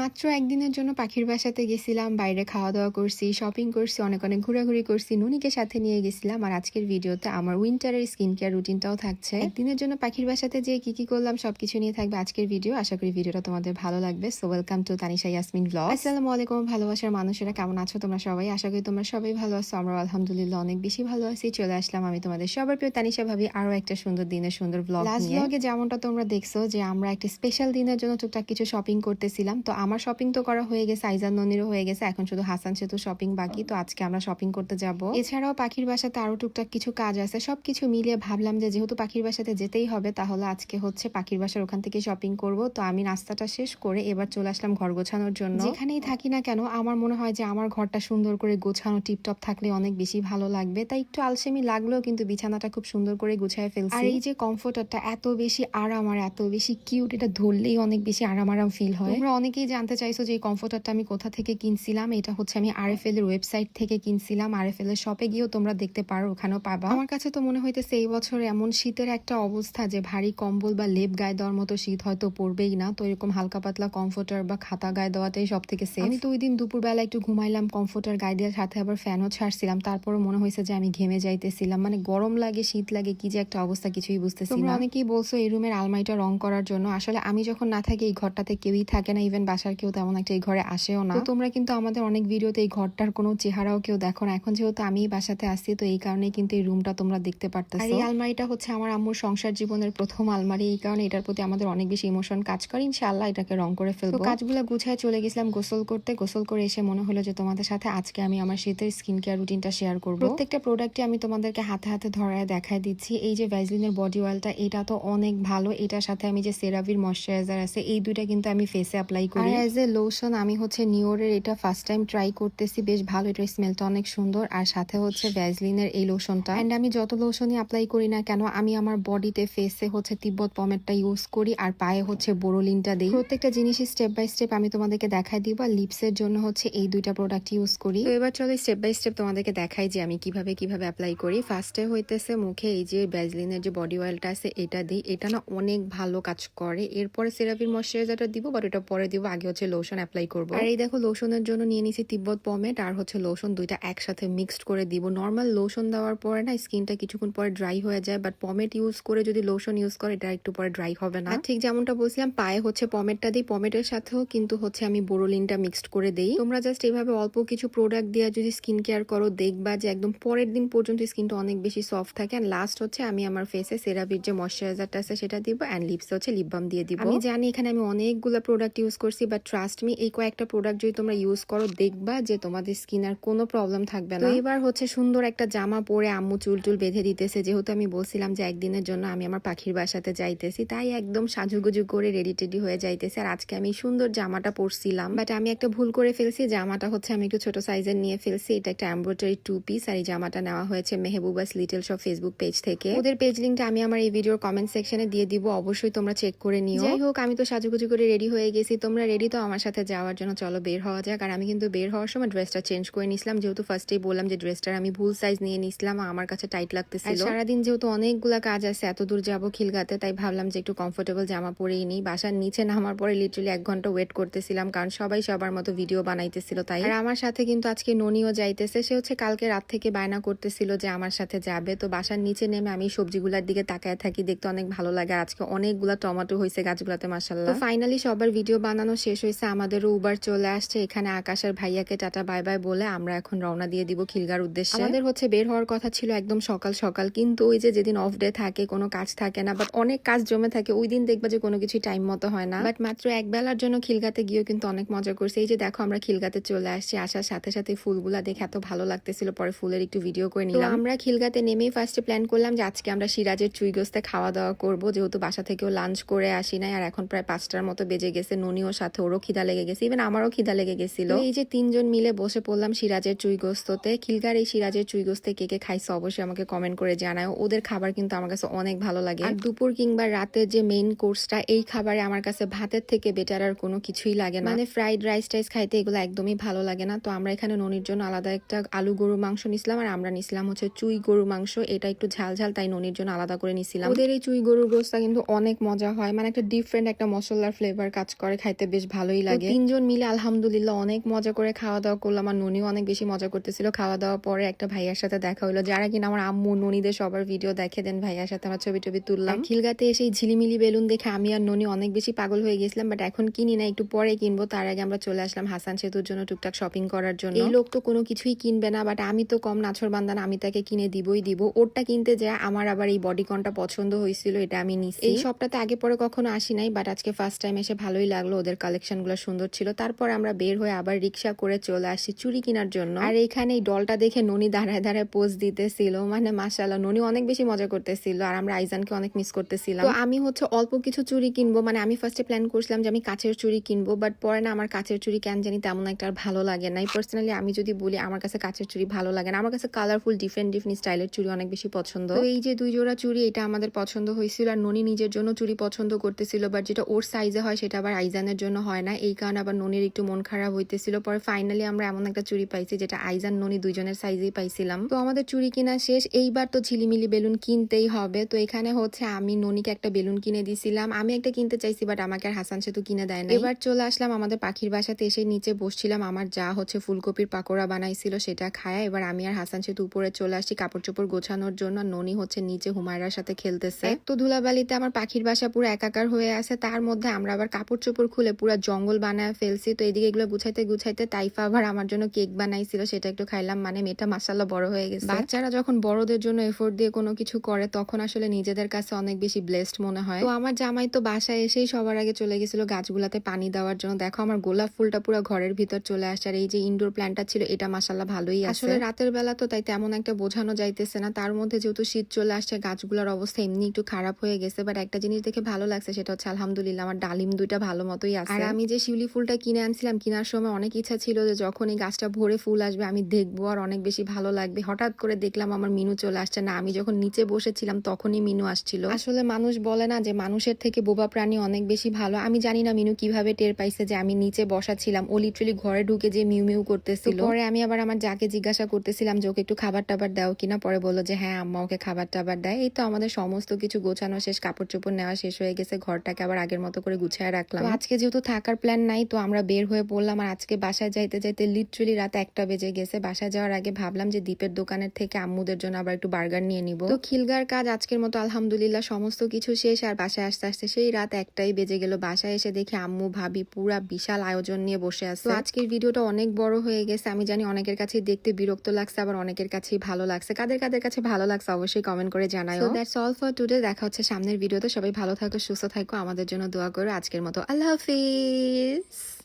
মাত্র একদিনের জন্য পাখির বাসাতে গেছিলাম বাইরে খাওয়া দাওয়া করছি শপিং করছি অনেক অনেক ঘোরাঘুরি করছি নুনিকে সাথে নিয়ে গেছিলাম আর আজকের ভিডিওতে আমার উইন্টারের স্কিন কেয়ার রুটিনটাও থাকছে। একদিনের জন্য পাখির বাসাতে যে কি কি করলাম সবকিছু নিয়ে থাকবে আজকের ভিডিও আশা করি ভিডিওটা তোমাদের ভালো লাগবে। So welcome to Tanisha Yasmin blog আসসালামু আলাইকুম ভালোবাসার মানুষেরা কেমন আছো তোমরা সবাই? আশা করি তোমরা সবাই ভালো আছো। আমরা আলহামদুলিল্লাহ অনেক বেশি ভালো আছি। চলে আসলাম আমি তোমাদের সবার প্রিয় তানিশা ভাবি আরও একটা সুন্দর দিনের সুন্দর ব্লগ লাস্ট ব্লগে যেমনটা তোমরা দেখছ যে আমরা একটা স্পেশাল দিনের জন্য টুকটাক কিছু শপিং করতেছিলাম তো আমার শপিং তো করা হয়ে গেছে আইজান ননিরও হয়ে গেছে, এখন শুধু হাসান সেতু শপিং বাকি, তো আজকে আমরা শপিং করতে যাব। এছাড়াও পাখির বাসাতে আরও টুকটাক কিছু কাজ আছে, সবকিছু মিলিয়ে ভাবলাম যে যেহেতু পাখির বাসাতে যেতেই হবে, তাহলে আজকে হচ্ছে পাখির বাসার ওখান থেকে শপিং করব। তো আমি নাস্তাটা শেষ করে এবার চলে আসলাম ঘর গোছানোর জন্য। যেখানেই থাকি না কেন, আমার মনে হয় যে আমার ঘরটা সুন্দর করে গোছানো টিপটপ থাকলে অনেক বেশি ভালো লাগবে। তাই একটু আলসেমি লাগলেও কিন্তু বিছানাটা খুব সুন্দর করে গুছায় ফেলছি। আর এই যে কমফোর্টারটা এত বেশি আরাম আর এত বেশি কিউট এটা ধরলেই অনেক বেশি আরাম আরাম ফিল হয়। তোমরা অনেকেই জানতে চাইছো যে এই কমফোর্টারটা আমি কোথা থেকে কিনছিলাম এটা হচ্ছে আমি আরএফএল এর ওয়েবসাইট থেকে কিনছিলাম আরএফএল এর শপে গিয়েও তোমরা দেখতে পারো ওখানেও পাবা। আমার কাছে তো মনে হইতেছে এই বছর এমন শীতের একটা অবস্থা যে ভারী কম্বল বা লেপ গায়ে দেওয়ার মতো শীত হয়তো পড়বেই না তো এরকম হালকা পাতলা কমফোর্টার বা খাতা গায়ে দেওয়াটাই সব থেকে সেফ আমি তো ওই দিন দুপুরবেলা একটু ঘুমাইলাম কমফোর্টার গায়ে দেওয়ার সাথে আবার ফ্যানও ছাড়ছিলাম তারপরও মনে হয়েছে যে আমি ঘেমে যাইতেছিলাম মানে গরম লাগে শীত লাগে কি যে একটা অবস্থা কিছুই বুঝতেছি না। অনেকেই বলছো এই রুমের আলমারিটা রং করার জন্য আসলে আমি যখন না থাকি এই ঘরটাতে কেউই থাকে না ইভেন বাসার কেউ তেমন একটা এই ঘরে আসেও না। তোমরা কিন্তু আমাদের অনেক ভিডিওতে এই ঘরটার কোনো চেহারাও কেউ দেখো না। এখন যেহেতু আমি বাসাতে আসছি তো এই কারণেই কিন্তু এই রুমটা তোমরা দেখতে পারতেছো। আর এই আলমারিটা হচ্ছে আমার আম্মুর সংসার জীবনের প্রথম আলমারি। এই কারণে এটার প্রতি আমাদের অনেক বেশি ইমোশন কাজ করে। ইনশাআল্লাহ এটাকে রং করে ফেলব। কাজগুলো গুছায় চলে গেছিলাম গোসল করতে। গোসল করে এসে মনে হলো যে তোমাদের সাথে আজকে আমি আমার শীতের স্কিন কেয়ার রুটিনটা শেয়ার করব। প্রত্যেকটা প্রোডাক্টে আমি তোমাদেরকে হাতে হাতে ধরায় দেখায় দিচ্ছি। এই যে ভ্যাজলিনের বডি অয়েলটা এটা তো অনেক ভালো। এটার সাথে আমি যে সেরাভির ময়শ্চারাইজার আছে এই দুইটা কিন্তু আমি ফেসে অ্যাপ্লাই করি। আর এজ এ লোশন আমি হচ্ছে নিওরের এটা ফার্স্ট টাইম ট্রাই করতেছি, বেশ ভালো এটার স্মেলটা অনেক সুন্দর। আর সাথে হচ্ছে ভ্যাজলিনের এই লোশনটা এন্ড আমি যত লোশনই অ্যাপ্লাই করি না কেন, আমি আমার বডিতে ফেসে হচ্ছে তিব্বত পমেটটা ইউজ করি, আর পায়ে হচ্ছে বোরোলিনটা দিই। প্রত্যেকটা জিনিসই স্টেপ বাই স্টেপ আমি তোমাদেরকে দেখাই দিব, আর লিপসের জন্য হচ্ছে এই দুইটা প্রোডাক্ট ইউজ করি। তো এবার চলো স্টেপ বাই স্টেপ তোমাদেরকে দেখাই যে আমি কীভাবে কীভাবে অ্যাপ্লাই করি। ফার্স্টে হইতেছে মুখে এই যে ভ্যাজলিনের যে বডি অয়েলটা আছে, এটা দিই। এটা না অনেক ভালো কাজ করে। এরপরে সেরাভির ময়শ্চারাইজারটা দিব বাট এটা পরে দিব আগে হচ্ছে লোশন অ্যাপ্লাই করব। আর এই দেখো লোশনের জন্য নিয়ে নিছি তিব্বত পমেট আর হচ্ছে লোশন দুইটা একসাথে মিক্সড করে দিব। নর্মাল লোশন দেওয়ার পরে না স্কিনটা কিছুক্ষণ পরে ড্রাই হয়ে যায় বাট পমেট ইউজ করে যদি লোশন ইউজ করে এটা একটু পরে ড্রাই হবে না। ঠিক যেমনটা বলছিলাম পায়ে হচ্ছে পমেটটা দিই পমেটের সাথেও কিন্তু হচ্ছে আমি বোরোলিনটা মিক্সড করে দেই। তোমরা জাস্ট এইভাবে অল্প কিছু প্রোডাক্ট দিয়ে যদি স্কিন কেয়ার করো দেখবা যে একদম পরের দিন পর্যন্ত স্কিনটা অনেক বেশি সফট থাকে। অ্যান্ড লাস্ট হচ্ছে আমি আমার ফেসে সেরাভির যে ময়শ্চারাইজারটা আছে সেটা দিব অ্যান্ড লিপসে হচ্ছে লিপ বাম দিয়ে দিব। আমি জানি এখানে আমি অনেকগুলো প্রোডাক্ট ইউজ করছি বাট ট্রাস্ট মি এই কয়েকটা প্রোডাক্ট যদি তোমরা ইউজ করো দেখবা যে তোমাদের স্কিন আর কোনো প্রবলেম থাকবে না। এবার হচ্ছে সুন্দর একটা জামা পরে আম্মু চুল টুল বেঁধে দিতেছে। যেহেতু আমি বলছিলাম যে একদিনের জন্য আমি আমার পাখির বাসাতে যাইতেছি তাই একদম সাজুগুজু করে রেডি টেডি হয়ে যাইতেছে। আর আজকে আমি সুন্দর জামাটা পরছিলাম বাট আমি একটা ভুল করে ফেলছি। জামাটা হচ্ছে আমি একটু ছোট সাইজের নিয়ে ফেলছি। এটা একটা এমব্রয়ডারি টু পিস আর এই জামাটা নেওয়া হয়েছে Mehbuba's little shop Facebook page থেকে। ওদের পেজ লিঙ্কটা আমি আমার এই ভিডিওর কমেন্ট সেকশনে দিয়ে দিব অবশ্যই তোমরা চেক করে নিও। যাই হোক আমি তো সাজুগুজু করে রেডি হয়ে গেছি। তোমরা রেডি তো আমার সাথে যাওয়ার জন্য চলো বের হওয়া যাক। আর আমি কিন্তু বের হওয়ার সময় ড্রেসটা চেঞ্জ করে নিছিলাম। যেহেতু ফার্স্টেই বললাম যে ড্রেসটার আমি ভুল সাইজ নিয়ে নিছিলাম আমার কাছে টাইট লাগতেছিল। সারাদিন যেহেতু অনেকগুলা কাজ আছে এত দূর যাব খিলগাতে তাই ভাবলাম যে একটু কমফোর্টেবল জামা পরেই নিই। বাসার নিচে নামার পরে লিটারালি এক ঘণ্টা ওয়েট করতেছিলাম কারণ সবাই সবার মতো ভিডিও বানাইতেছিল তাই। আর আমার সাথে কিন্তু আজকে ননিও যাইতেছে। সে হচ্ছে কালকে রাত থেকে বায়না করতেছিল যে আমার সাথে যাবে। তো বাসার নিচে নেমে আমি সবজিগুলার দিকে তাকায় থাকি দেখতে অনেক ভালো লাগে। আজকে অনেকগুলা টমেটো হয়েছে গাছগুলাতে মাসাল্লাহ তো ফাইনালি সবার ভিডিও বানানো শেষ হয়েছে আমাদেরও উবার চলে আসছে। এখানে আকাশের ভাইয়াকে টাটা বাই বাই বলে আমরা এখন রওনা দিয়ে দিব খিলগার উদ্দেশ্যে। আমাদের হচ্ছে বের হওয়ার কথা ছিল একদম সকাল সকাল। কিন্তু ওই যে যেদিন অফ ডে থাকে কোনো কাজ থাকে না। বাট অনেক কাজ জমে থাকে ওই দিন দেখবা যে কোনো কিছু টাইম মতো হয় না। বাট মাত্র এক বেলার জন্য খিলগাতে গিয়েও কিন্তু অনেক মজা করছে। এই যে দেখো আমরা খিলগাতে চলে আসছি। আসার সাথে সাথে ফুলগুলা দেখে এত ভালো লাগতেছিল। পরে ফুলের একটু ভিডিও করে নিলাম। আমরা খিলগাতে নেমেই ফার্স্টে প্ল্যান করলাম যে আজকে আমরা সিরাজের চুইগোস্তে খাওয়া দাওয়া করব। যেহেতু বাসা থেকেও লাঞ্চ করে আসি নাই আর এখন প্রায় পাঁচটার মতো বেজে গেছে। ননিও সাথে ওরও খিদা লেগে গেছে ইভেন আমারও খিদা লেগে গেছিল। এই যে তিনজন মিলে বসে পড়লাম সিরাজের চুইগোস্ততে খিলগার এই সিরাজের চুইগোস্তে কে কে খাইছে অবশ্যই আমাকে কমেন্ট করে জানায় ওদের খাবার কিন্তু আমার কাছে অনেক ভালো লাগে। আর দুপুর কিংবা রাতের যে মেইন কোর্সটা এই খাবারে আমার কাছে ভাতের থেকে বেটার আর কোনো কিছুই লাগে না। মানে ফ্রাইড রাইস টাইস খাইতে এগুলো একদমই ভালো লাগে না। তো আমরা এখানে ননির জন্য আলাদা একটা আলু গরু মাংস নিছিলাম আর আমরা নিছিলাম হচ্ছে চুই গরু মাংস। এটা একটু ঝাল ঝাল তাই ননির জন্য আলাদা করে নিছিলাম। ওদের এই চুই গরুর গোস্তা কিন্তু অনেক মজা হয়। মানে একটা ডিফারেন্ট একটা মশলার ফ্লেভার কাজ করে খাইতে বেশ বেশ ভালোই লাগে। তিনজন মিলে আলহামদুলিল্লাহ অনেক মজা করে খাওয়া দাওয়া করলাম। আর ননিও অনেক বেশি মজা করতেছিল। খাওয়া দাওয়া পরে একটা ভাইয়ার সাথে দেখা হলো যারা কিনা আমার আম্মু ননিদের সবার ভিডিও দেখে দেন ভাইয়ার সাথে আমরা ছবি টবি তুললাম। খিলগাতে এসে ঝিলিমিলি বেলুন দেখে আমি আর ননি অনেক বেশি পাগল হয়ে গেছিলাম। বাট এখন কিনি না একটু পরে কিনবো। তার আগে আমরা চলে আসলাম হাসান সেতুর জন্য টুকটাক শপিং করার জন্য। এই লোক তো কোনো কিছুই কিনবে না। বাট আমি তো কম নাছর বান্দান আমি তাকে কিনে দিবই দিব। ওরটা কিনতে যায় আমার আবার এই বডিকনটা পছন্দ হয়েছিল এটা আমি নিছি। এই সবটাতে আগে পরে কখনো আসি নাই বাট আজকে ফার্স্ট টাইম এসে ভালোই লাগল ওদের কালেকশনগুলো সুন্দর ছিল। তারপর আমরা বের হয়ে আবার রিক্সা করে চলে আসি চুরি কেনার জন্য। আর এখানে এই ডলটা দেখে ননি দাঁড়ায় দাঁড়ায় পোজ দিতেছিল। মানে মাসাল্লাহ ননি অনেক বেশি মজা করতেছিল আর আমরা আইজানকে অনেক মিস করতেছিলাম। তো আমি হচ্ছে অল্প কিছু চুরি কিনবো। মানে আমি ফার্স্টে প্ল্যান করছিলাম যে আমি কাচের চুরি কিনবো বাট পরে না আমার কাচের চুরি কেন জানি তেমন একটা আর ভালো লাগে না। পার্সোনালি আমি যদি বলি আমার কাছে কাচের চুরি ভালো লাগে না। আমার কাছে কালারফুল ডিফারেন্ট ডিফারেন্ট স্টাইলের চুরি অনেক বেশি পছন্দ। তো এই যে দুই জোড়া চুরি, এটা আমাদের পছন্দ হয়েছিল। আর ননি নিজের জন্য চুরি পছন্দ করতেছিল বাট যেটা ওর সাইজে হয়, সেটা আবার আইজানের জন্য হয় না। এই কারণে আবার ননির একটু মন খারাপ হইতেছিল। পরে ফাইনালি আমরা এমন একটা চুরি পাইছি যেটা আইজান ননি দুইজনের সাইজেই পাইছিলাম। তো আমাদের চুরি কিনা শেষ। এইবার তো ঝিলিমিলি বেলুন কিনতেই হবে। তো এখানে হচ্ছে আমি ননিকে একটা বেলুন কিনে দিছিলাম। আমি একটা কিনতে চাইছি বাট আমাকে আর হাসান সেতু কিনে দেয় না এবার চলে আসলাম আমাদের পাখির বাসাতে। এসে নিচে বসছিলাম। আমার যা হচ্ছে ফুলকপির পাকোড়া বানাইছিল সেটা খায়া এবার আমি আর হাসান সেতু উপরে চলে আসছি কাপড় চোপড় গোছানোর জন্য। ননি হচ্ছে নিচে হুমায়রার সাথে খেলতেছে। তো ধুলাবালিতে আমার পাখির বাসা পুরো একাকার হয়ে আছে। তার মধ্যে আমরা আবার কাপড় চোপড় খুলে পুরো জঙ্গল বানায় ফেলছি। তো এদিকে এগুলো গুছাইতে গুছাইতে তাইফা আবার আমার জন্য কেক বানাইছিল, সেটা একটু খাইলাম। মানে মেয়েটা মাসাল্লাহ বড় হয়ে গেছে। বাচ্চারা যখন বড়দের জন্য এফোর্ট দিয়ে কোনো কিছু করে, তখন আসলে নিজেদের কাছে অনেক বেশি ব্লেসড মনে হয়। তো আমার জামাই তো বাসায় এসেই সবার আগে চলে গেছিল গাছগুলাতে পানি দেওয়ার জন্য। দেখো আমার গোলাপ ফুলটা পুরো ঘরের ভিতর চলে আসছে আর এই যে ইনডোর প্ল্যান্টটা ছিল, এটা মাসাল্লাহ ভালোই আসলে রাতের বেলা তো তাই তেমন একটা বোঝানো যাইতেছে না। তার মধ্যে যেহেতু শীত চলে আসছে, গাছগুলোর অবস্থা এমনি একটু খারাপ হয়ে গেছে। বাট একটা জিনিস দেখে ভালো লাগছে, সেটা হচ্ছে আলহামদুলিল্লাহ, আমার ডালিম দুইটা ভালো মতোই আছে। আর আমি যে শিউলি ফুলটা কিনে আনছিলাম কেনার সময় অনেক ইচ্ছা ছিল যে যখন এই গাছটা ভরে ফুল আসবে আমি দেখব আর অনেক বেশি ভালো লাগবে। হঠাৎ করে দেখলাম আমার মিনু চলে আসছে। না আমি যখন নিচে বসেছিলাম তখনই মিনু আসছিল। আসলে মানুষ বলে না যে মানুষের থেকে বোবা প্রাণী অনেক বেশি ভালো। আমি জানি না মিনু কীভাবে টের পাইছে যে আমি নিচে বসা ছিলাম ও লিটারালি ঘরে ঢুকে যে মিউ মিউ করতেছিল। পরে আমি আবার আমার যাকে জিজ্ঞাসা করতেছিলাম যে ওকে একটু খাবার টাবার দাও কিনা পরে বলল যে হ্যাঁ আম্মা ওকে খাবার টাবার দেয়। এই তো আমাদের সমস্ত কিছু গোছানো শেষ কাপড় চোপড় নেওয়া শেষ হয়ে গেছে। ঘরটাকে আবার আগের মতো করে গুছিয়ে রাখলাম। আজকে যেহেতু থাকার প্ল্যান নাই, তো আমরা বের হয়ে পড়লাম আর আজকে বাসায় যাইতে যাইতে লিটারালি রাত একটা বেজে গেছে। বাসায় যাওয়ার আগে ভাবলাম যে দ্বীপের দোকানের থেকে আম্মুদের জন্য আবার একটু বার্গার নিয়ে নিব। তো খিলগার কাজ আজকের মতো আলহামদুলিল্লাহ, সমস্ত কিছু শেষ আর বাসায় আসতে আসতে সেই রাত একটাই বেজে গেল। বাসায় এসে দেখি আম্মু, ভাবি পুরা বিশাল আয়োজন নিয়ে বসে আছে। তো আজকের ভিডিওটা অনেক বড় হয়ে গেছে। আমি জানি অনেকের কাছে দেখতে বিরক্ত লাগছে, আবার অনেকের কাছেই ভালো লাগছে। কাদের কাদের কাছে ভালো লাগছে অবশ্যই কমেন্ট করে জানাই দ্যাটস অল ফর টুডে দেখা হচ্ছে সামনের ভিডিওতে। সবাই ভালো থাকো, সুস্থ থাকো। আমাদের জন্য দোয়া করো। আজকের মতো আল্লাহ হাফিজ